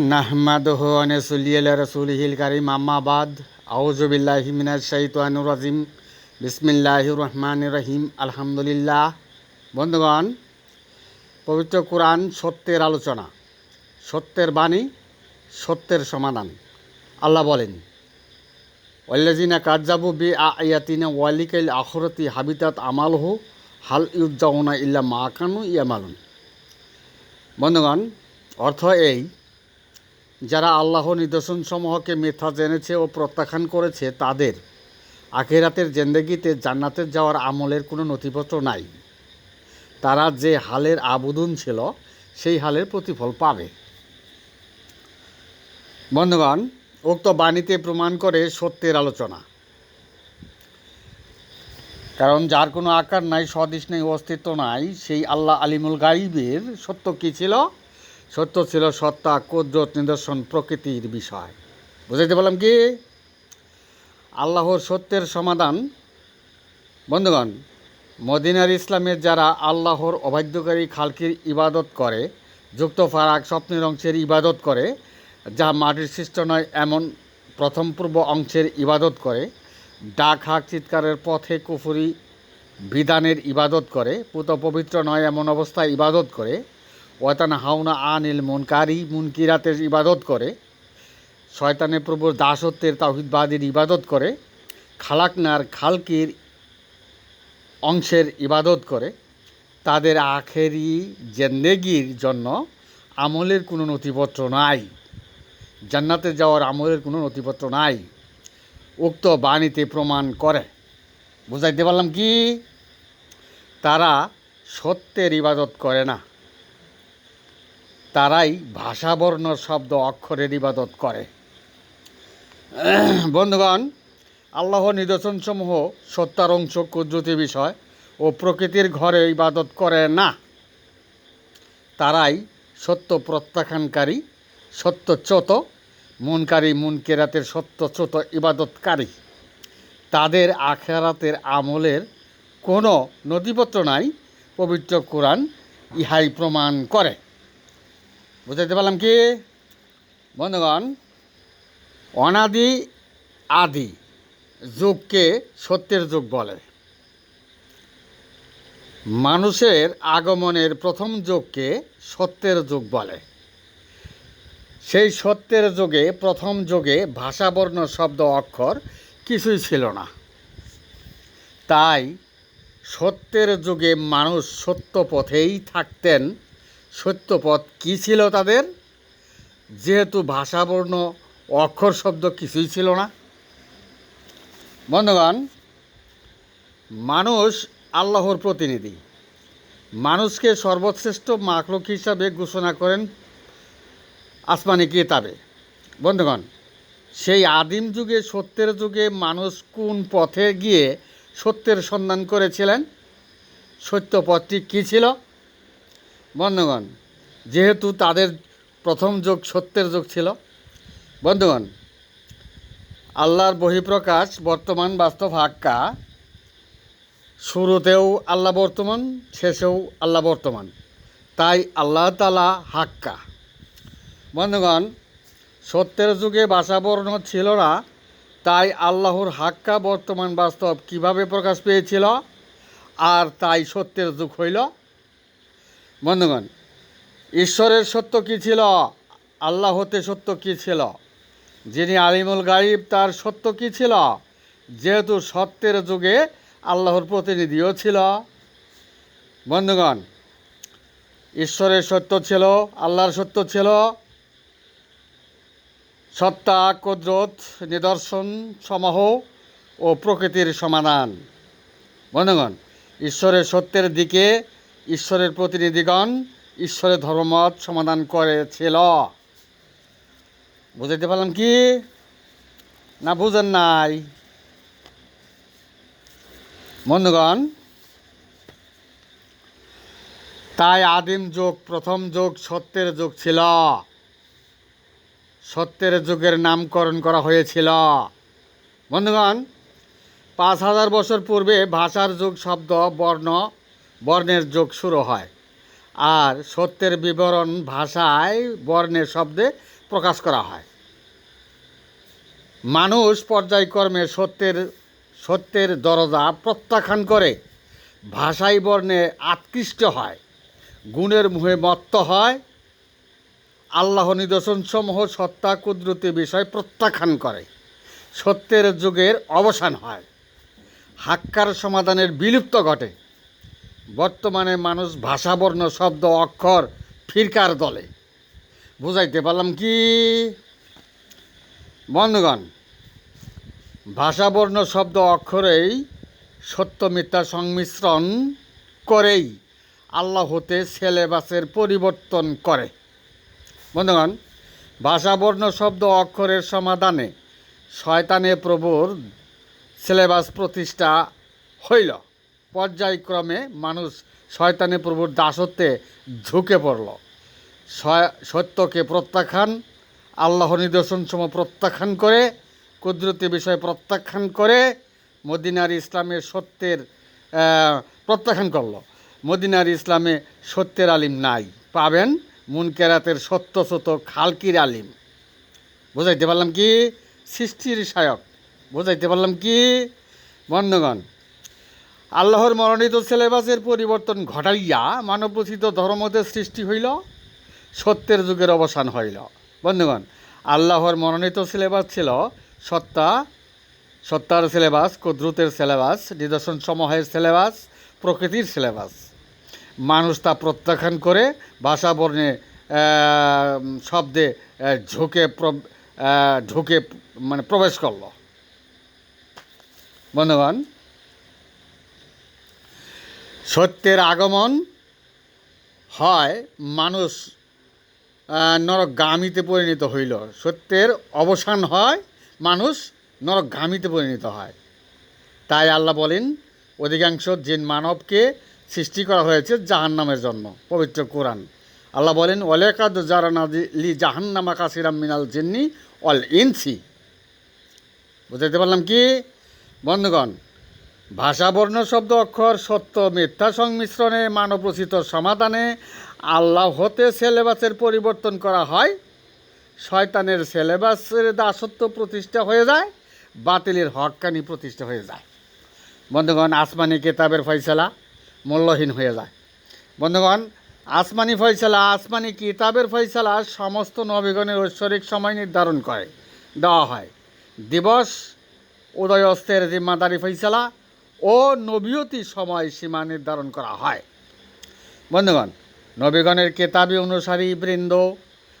নাহমাদহু আনসুলিয়াল রসুলহিল কারিম আম্মাবাদ আউজবিল্লাহি মিনাশ শাইতানির রাজিম। বিসমিল্লাহির রহমানির রহিম। আলহামদুলিল্লাহ। বন্ধুগণ, পবিত্র কোরআন সত্যের আলোচনা, সত্যের বাণী, সত্যের সমাধান। আল্লাহ বলেন ওয়াল্লাজিনা কাজ্জাবু বি আয়াতিনা ওয়ালিকাইল আখরতি হাবিতাত আমালহু, হাল ইউজ্জাউনা ইল্লা মাকানু ইয়ামালুন। বন্ধুগণ, অর্থ এই যারা আল্লাহ নিদর্শনসমূহকে মিথ্যা জেনেছে ও প্রত্যাখ্যান করেছে, তাদের আখেরাতের জেন্দেগিতে জান্নাতের যাওয়ার আমলের কোনো নথিপত্র নাই। তারা যে হালের আবেদন ছিল, সেই হালের প্রতিফল পাবে। বন্ধুগণ, উক্ত বাণীতে প্রমাণ করে সত্যের আলোচনা। কারণ যার কোনো আকার নাই, সদিশ নেই, অস্তিত্ব নাই, সেই আল্লাহ আলিমুল গাইবের সত্য কী ছিল? সত্য ছিল সত্তা, কুদরত, নিদর্শন, প্রকৃতির বিষয়। বুঝাইতে পারলাম কি? আল্লাহর সত্যের সমাধান। বন্ধুগণ, মদিনার ইসলামের যারা আল্লাহর অবাধ্যকারী খালকির ইবাদত করে, যুক্ত ফারাক স্বপ্নের অংশের ইবাদত করে, যা মাটির সৃষ্ট নয়, এমন প্রথম পূর্ব অংশের ইবাদত করে, ডাক হাক চিৎকারের পথে কুফুরি বিধানের ইবাদত করে, পুত পবিত্র নয়, এমন অবস্থায় ইবাদত করে ওয়াতানা হাওনা আনিল মুনকারি, মুনকিরাতের ইবাদত করে শয়তানে প্রভুর দাসত্বের তাহিদবাদীর ইবাদত করে, খালাকনার খালকির অংশের ইবাদত করে, তাদের আখেরি জেন্দেগির জন্য আমলের কোনো নথিপত্র নাই। জান্নাতে যাওয়ার আমলের কোনো নথিপত্র নাই। উক্ত বাণীতে প্রমাণ করে। বুঝাইতে পারলাম কি? তারা সত্যের ইবাদত করে না। তারাই ভাষাবর্ণ শব্দ অক্ষরের ইবাদত করে। বন্ধুগণ, আল্লাহ নিদর্শনসমূহ সত্যার অংশ কুদরতি বিষয় ও প্রকৃতির ঘরে ইবাদত করে না। তারাই সত্য প্রত্যাখ্যানকারী সত্যচ্যুত মুনকারী মুনকেরাতের সত্যচ্যুত ইবাদতকারী। তাদের আখেরাতের আমলের কোনো নথিপত্র নাই, পবিত্র কোরআন ইহাই প্রমাণ করে। বুঝাইতে পারলাম কি? বন্ধুগণ, অনাদি আদি যুগকে সত্যের যুগ বলে। মানুষের আগমনের প্রথম যুগকে সত্যের যুগ বলে। সেই সত্যের যুগে, প্রথম যুগে ভাষাবর্ণ শব্দ অক্ষর কিছুই ছিল না। তাই সত্যের যুগে মানুষ সত্য পথেই থাকতেন সত্যপথ কী ছিল তাদের? যেহেতু ভাষাবর্ণ, অক্ষর শব্দ কিছুই ছিল না। বন্ধুগণ, মানুষ আল্লাহর প্রতিনিধি। মানুষকে সর্বশ্রেষ্ঠ মাকলুক হিসাবে ঘোষণা করেন আসমানি কিতাবে। বন্ধুগণ, সেই আদিম যুগে, সত্যের যুগে মানুষ কোন পথে গিয়ে সত্যের সন্ধান করেছিলেন? সত্য পথটি কী ছিল? বন্ধুগণ, যেহেতু তাদের প্রথম যুগ সত্যের যুগ ছিল, বন্ধুগণ, আল্লাহর বহিঃপ্রকাশ বর্তমান বাস্তব হাক্কা, শুরুতেও আল্লাহ বর্তমান, শেষেও আল্লাহ বর্তমান। তাই আল্লাহ তালা হাক্কা। বন্ধুগণ, সত্যের যুগে বাসাবর্ণ ছিল না, তাই আল্লাহর হাক্কা বর্তমান বাস্তব কীভাবে প্রকাশ পেয়েছিল, আর তাই সত্যের যুগ হইল বন্ধুগণ, ঈশ্বরের সত্য কী ছিল? আল্লাহ হতে সত্য কী ছিল? যিনি আলিমুল গাইব তার সত্য কী ছিল? যেহেতু সত্যের যুগে আল্লাহর প্রতিনিধিও ছিল। বন্ধুগণ, ঈশ্বরের সত্য ছিল, আল্লাহর সত্য ছিল। সত্তা, কুদরত, নিদর্শন সমূহ ও প্রকৃতির সমাধান। বন্ধুগণ, ঈশ্বরের সত্যের দিকে ঈশ্বরের প্রতিনিধিগণ ঈশ্বরের ধর্মমত সমাধান করেছিল। বুঝাইতে পারলাম কি? না বুঝেন নাই? বন্ধুগণ, তাই আদিম যুগ, প্রথম যুগ সত্যের যুগ ছিল। সত্যের যুগের নামকরণ করা হয়েছিল। বন্ধুগণ, পাঁচ হাজার বছর পূর্বে ভাষার যুগ, শব্দ, বর্ণ বর্ণের যোগ শুরু হয়। আর সত্যের বিবরণ ভাষায় বর্ণের শব্দে প্রকাশ করা হয়। মানুষ পর্যায়ক্রমে সত্যের সত্যের দরজা প্রত্যাখ্যান করে। ভাষাই বর্ণে আকৃষ্ট হয়। গুণের মুহে মত্ত হয়। আল্লাহ নিদর্শনসমূহ সত্তা, কুদরতি বিষয় প্রত্যাখ্যান করে। সত্যের যুগের অবসান হয়। হাক্কার সমাধানের বিলুপ্ত ঘটে। বর্তমানে মানুষ ভাষাবর্ণ শব্দ অক্ষর ফিরকার দলে। বুঝাইতে পারলাম কি? বন্ধুগণ, ভাষাবর্ণ শব্দ অক্ষরেই সত্য মিথ্যা সংমিশ্রণ করেই আল্লাহ হতে সিলেবাসের পরিবর্তন করে। বন্ধুগণ, ভাষাবর্ণ শব্দ অক্ষরের সমাধানে শয়তানে প্রভুর সিলেবাস প্রতিষ্ঠা হইল। পর্যায়ক্রমে মানুষ শয়তানে প্রভুর দাসত্বে ঝুঁকে পড়ল। সত্যকে প্রত্যাখ্যান আল্লাহ নিদর্শনসমূহ প্রত্যাখ্যান করে, কুদরতি বিষয় প্রত্যাখ্যান করে মদিনার ইসলামের সত্যের প্রত্যাখ্যান করল। মদিনার ইসলামে সত্যের আলিম নাই। পাবেন মুনকেরাতের সত্য সত খালকির আলিম। বুঝাইতে পারলাম কি? সৃষ্টির সায়ক বুঝাইতে পারলাম কি? বন্ধগণ আল্লাহর মনোনীত সিলেবাসের পরিবর্তন ঘটাইয়া মানবরচিত ধর্মদের সৃষ্টি হইল, সত্যের যুগের অবসান হইল। বন্ধুগণ, আল্লাহর মনোনীত সিলেবাস ছিল সত্তা, সত্তার সিলেবাস, কুদ্রুতের সিলেবাস, নিদর্শন সমূহের সিলেবাস, প্রকৃতির সিলেবাস। মানুষ তা প্রত্যাখ্যান করে ভাষা বর্ণে শব্দে ঝুঁকে ঢুকে মানে প্রবেশ করল। বন্ধুগণ সত্যের আগমন হয় মানুষ আহ, নরকগামীতে পরিণত হইল। সত্যের অবসান হয় মানুষ নরকগামীতে পরিণত হয়। তাই আল্লাহ বলেন অধিকাংশ জিন মানবকে সৃষ্টি করা হয়েছে জাহান্নামের জন্য পবিত্র কোরআন। আল্লাহ বলেন অলেকাদ লি জাহান্নামা কাসিরাম মিনাল জিন্নি অল ইনসি। বুঝাইতে পারলাম কি? বন্ধুগণ ভাষা বর্ণ শব্দ অক্ষর সত্য মিথ্যা সংমিশ্রণে মানবরচিত সমাধানে আল্লাহ হতে সিলেবাসের পরিবর্তন করা হয়। শয়তানের সিলেবাসের দাসত্ব প্রতিষ্ঠা হয়ে যায়, বাতিলের হকানি প্রতিষ্ঠা হয়ে যায়। বন্ধুগণ, আসমানি কেতাবের ফয়সালা মূল্যহীন হয়ে যায়। বন্ধুগণ, আসমানি ফয়সালা, আসমানি কিতাবের ফয়সালা সমস্ত নবীগণের ঐশ্বরিক সময় নির্ধারণ করে, দেওয়া হয়। দিবস উদয় অস্তের জিম্মাদারি ফৈসালা ও নবীয়তি সময় সীমা নির্ধারণ করা হয়। বন্ধুগণ, নবীগণের কেতাবি অনুসারী বৃন্দ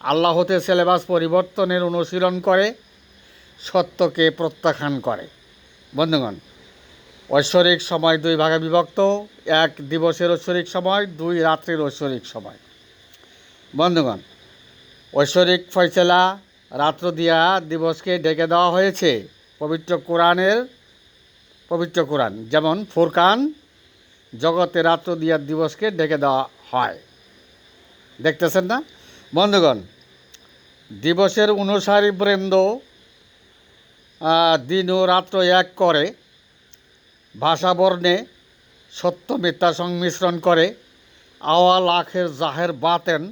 আল্লাহতে সিলেবাস পরিবর্তনের অনুশীলন করে, সত্যকে প্রত্যাখ্যান করে। বন্ধুগণ, ঐশ্বরিক সময় দুই ভাগে বিভক্ত, এক দিবসের ঐশ্বরিক সময়, দুই রাত্রির ঐশ্বরিক সময়। বন্ধুগণ, ঐশ্বরিক ফয়সলা রাত্র দিয়া দিবসকে ডেকে দেওয়া হয়েছে, পবিত্র কোরআনের পবিত্র কোরআন। যেমন ফুরকান, জগতে রাত্র দিয়া দিবসকে ডেকে দেওয়া হয়। দেখতেছেন না? বন্ধুগণ, দিবসের অনুসারী বৃন্দ দিন ও রাত্র এক করে, ভাষা বর্ণে সত্য মিথ্যা সংমিশ্রণ করে, আওয়াল আখের জাহের বাতেন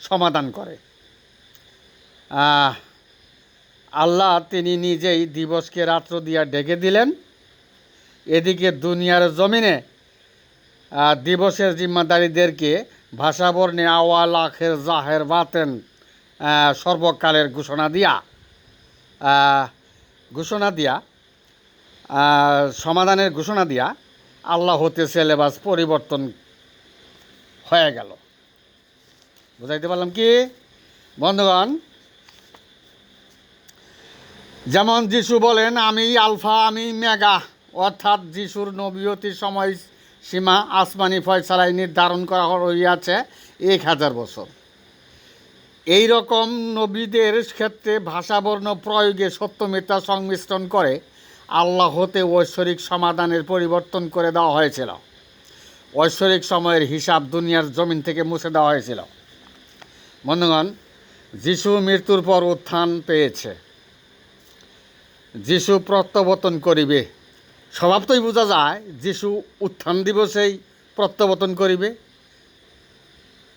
সমাধান করে। আল্লাহ তিনি নিজেই দিবসকে রাত্র দিয়া ডেকে দিলেন। এদিকে দুনিয়ার জমিনে দিবসের জিম্মাদারিদেরকে ভাষা বর্ণে আওয়াল আখের জাহের বাতেন সর্বকালের ঘোষণা দিয়া ঘোষণা দিয়া সমাধানের ঘোষণা দিয়া আল্লাহ হতে সিলেবাস পরিবর্তন হয়ে গেল। বুঝাইতে পারলাম কি? বন্ধুগণ, যেমন যিশু বলেন, আমি আলফা, আমি মেগা। অর্থাৎ যিশুর নবীয়তির সময় সীমা আসমানি ফয়সালায় নির্ধারণ করা হইয়াছে এক হাজার বছর। এই রকম নবীদের ক্ষেত্রে ভাষাবর্ণ প্রয়োগে সত্য মিথ্যা সংমিশ্রণ করে আল্লাহ হতে ঐশ্বরিক সমাধানের পরিবর্তন করে দেওয়া হয়েছিল। ঐশ্বরিক সময়ের হিসাব দুনিয়ার জমিন থেকে মুছে দেওয়া হয়েছিল। বন্ধুগণ, যিশু মৃত্যুর পর উত্থান পেয়েছে। যিশু প্রত্যাবর্তন করিবে। স্বভাবতই বোঝা যায়, যিশু উত্থান দিবসেই প্রত্যাবর্তন করিবে।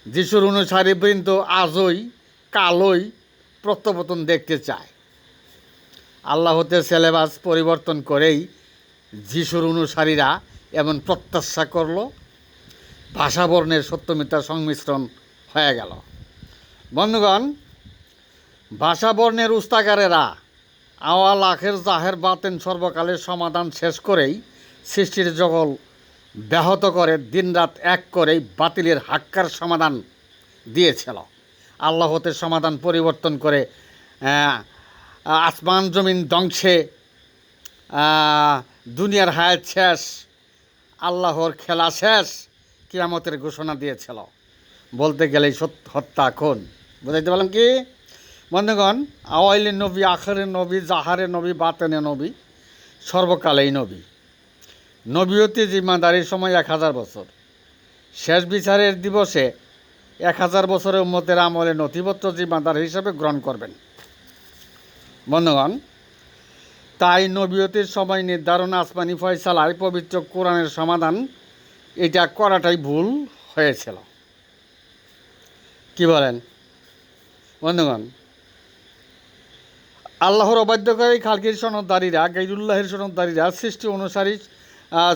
যিশুর অনুসারী বৃন্দ আজই, কালই প্রত্যাবর্তন দেখতে চায়। আল্লাহ হতে সিলেবাস পরিবর্তন করেই যিশুর অনুসারীরা এমন প্রত্যাশা করল। ভাষাবর্ণের সত্যমিতার সংমিশ্রণ হয়ে গেল। বন্ধুগণ, ভাষাবর্ণের উস্তাকারেরা আওয়াল আখের জাহের বাতেন সর্বকালের সমাধান শেষ করেই সৃষ্টির জগল ব্যাহত করে, দিনরাত এক করেই বাতিলের হাক্কার সমাধান দিয়েছিল। আল্লাহ হতে সমাধান পরিবর্তন করে আসমান জমিন ধ্বংসে দুনিয়ার হায়াত শেষ, আল্লাহর খেলা শেষ, কিয়ামতের ঘোষণা দিয়েছিল। বলতে গেলেই সত্য হত্যা খুন। বুঝাইতে পারলাম কি? বন্ধুগণ, আওয়াইলে নবী, আখেরে নবী, জাহারে নবী, বাতেনে নবী, সর্বকালেই নবী। নবীয়তি জিম্মাদারির সময় এক হাজার বছর। শেষ বিচারের দিবসে এক হাজার বছরের উম্মতের আমলে নথিপত্র জিম্মাদার হিসাবে গ্রহণ করবেন। বন্ধুগণ, তাই নবীয়তির সময় নির্ধারণ আসমানি ফয়সালায় পবিত্র কোরআনের সমাধান, এটা করাটাই ভুল হয়েছিল। কি বলেন? বন্ধুগণ আল্লাহর অবাধ্যকারী খালকির সনদদারীরা গাইরুল্লাহের সনদদারীরা সৃষ্টি অনুসারী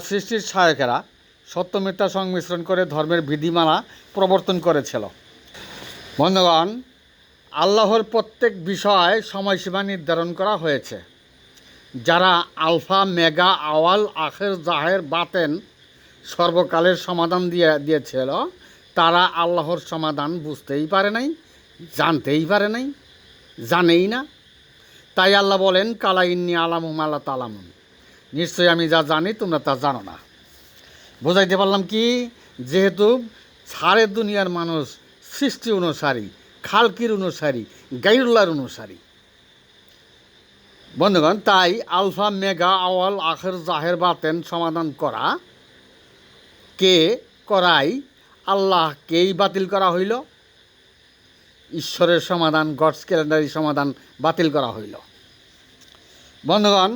সৃষ্টির সহায়কেরা সত্য মিথ্যা সংমিশ্রণ করে ধর্মের বিধিমালা প্রবর্তন করেছিল। বন্ধুগণ, আল্লাহর প্রত্যেক বিষয় সময়সীমা নির্ধারণ করা হয়েছে। যারা আলফা, মেগা, আওয়াল, আখের, জাহের, বাতেন সর্বকালের সমাধান দিয়ে, দিয়েছিল, তারা আল্লাহর সমাধান বুঝতেই পারে নাই, জানতেই পারে নাই, জানেই না। তাই আল্লাহ বলেন, কালা ইন্নি আলামু মালা তালামুন। নিশ্চয়ই আমি যা জানি, তোমরা তা জানো না। বোঝাইতে পারলাম কি, যেহেতু সারের দুনিয়ার মানুষ সৃষ্টি অনুসারী, খালকির অনুসারী, গাইরুল্লাহর অনুসারী। বন্ধুগণ, তাই আলফা, মেগা, আওয়াল, আখের, জাহের, বাতেন সমাধান করা, কে করাই আল্লাহকেই বাতিল করা হইল? ঈশ্বরের সমাধান, গডস ক্যালেন্ডারি সমাধান বাতিল করা হইল। বন্ধুগণ,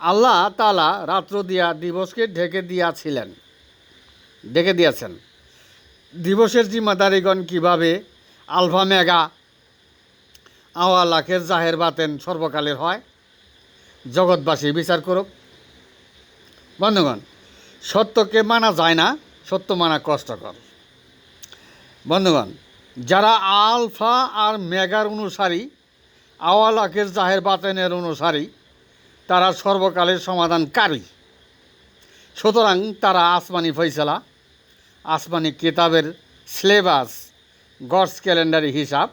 আল্লাহ তালা রাত্র দিয়া দিবসকে ঢেকে দিয়াছিলেন। ঢেকে দিয়েছেন। দিবসের জিম্মাদারিগণ কীভাবে আলফা, মেগা, আওয়া, লাখের, জাহের, বাতেন সর্বকালের হয়, জগৎবাসী বিচার করুক। বন্ধুগণ, সত্যকে মানা যায় না, সত্য মানা কষ্টকর। বন্ধুগণ, যারা আলফা আর মেগার অনুসারী আওয়াল আখের জাহের বাতেনের অনুসারী, তারা সর্বকালের সমাধানকারী। সুতরাং তারা আসমানি ফৈসলা আসমানি কিতাবের সিলেবাস গডস ক্যালেন্ডারি হিসাব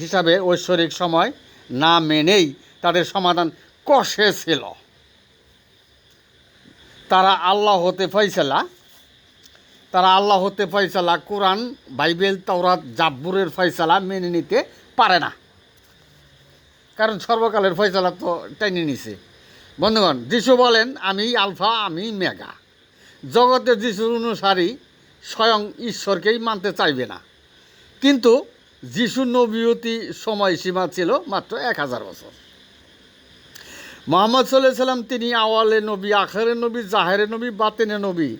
হিসাবে ঐশ্বরিক সময় না মেনেই তাদের সমাধান কষে ছিল। তারা আল্লাহ হতে ফয়সালা, তারা আল্লাহ হতে ফয়সালা কোরআন, বাইবেল, তাওরাত, জাব্বুরের ফয়সালা মেনে নিতে পারে না। কারণ সর্বকালের ফয়সালা তো টেনে নিছে। বন্ধুগণ, যিশু বলেন, আমি আলফা, আমি মেগা। জগতে যিশুর অনুসারী স্বয়ং ঈশ্বরকেই মানতে চাইবে না। কিন্তু যিশু নবীয়তি সময়সীমা ছিল মাত্র এক হাজার বছর। মোহাম্মদ সাল্লাহ সাল্লাম তিনি আওয়ালে নবী আখেরে নবী জাহেরে নবী বাতেনে নবী,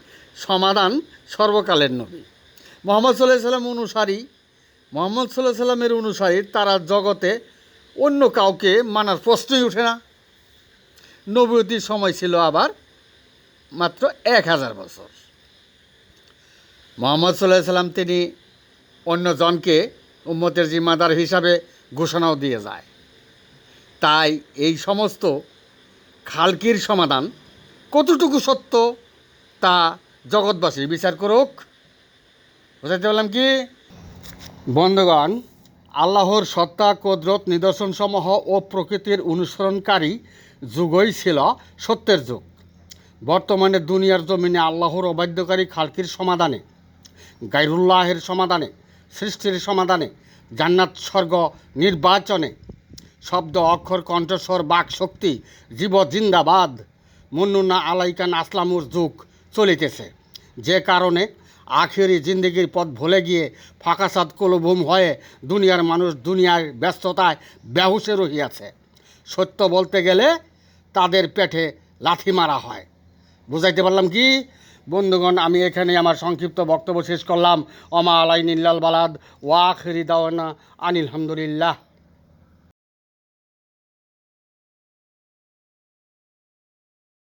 সমাধান সর্বকালের নবী। মোহাম্মদ সাল্লাহ সাল্লাম অনুসারী, মোহাম্মদ সাল্লাহ সাল্লামের অনুসারী তারা জগতে অন্য কাউকে মানার প্রশ্নই ওঠে না। নবীতির সময় ছিল আবার মাত্র এক হাজার বছর। মোহাম্মদ সাল্লাহ সাল্লাম তিনি অন্যজনকে উম্মতের জিম্মাদার হিসাবে ঘোষণাও দিয়ে যায়। তাই এই সমস্ত খালকির সমাধান কতটুকু সত্য তা জগৎবাসী বিচার করুক। বুঝাইতে পারলাম কি? বন্ধুগণ আল্লাহর সত্তা, কদরত, নিদর্শনসমূহ ও প্রকৃতির অনুসরণকারী যুগই ছিল সত্যের যুগ। বর্তমানে দুনিয়ার জমিনে আল্লাহর অবাধ্যকারী খালকির সমাধানে গাইরুল্লাহের সমাধানে, সৃষ্টির সমাধানে, জান্নাত স্বর্গ নির্বাচনে শব্দ, অক্ষর, কণ্ঠস্বর, বাক শক্তি, জীব, জিন্দাবাদ মুন্নুনা আলাইকান আসলামুর যুগ চলিতেছে। যে কারণে আখেরি জিন্দগির পথ ভুলে গিয়ে ফাঁকাসাদ কলভূম হয়ে দুনিয়ার মানুষ দুনিয়ার ব্যস্ততায় বেহুসে রহিয়াছে। সত্য বলতে গেলে তাদের পেটে লাথি মারা হয়। বুঝাইতে পারলাম কি? বন্ধুগণ, আমি এখানে আমার সংক্ষিপ্ত বক্তব্য শেষ করলাম। অমা আলাই নিল্লাল বালাদ, ওয়া ওয়াখিরি দাওয়ানা আনিল হামদুলিল্লাহ।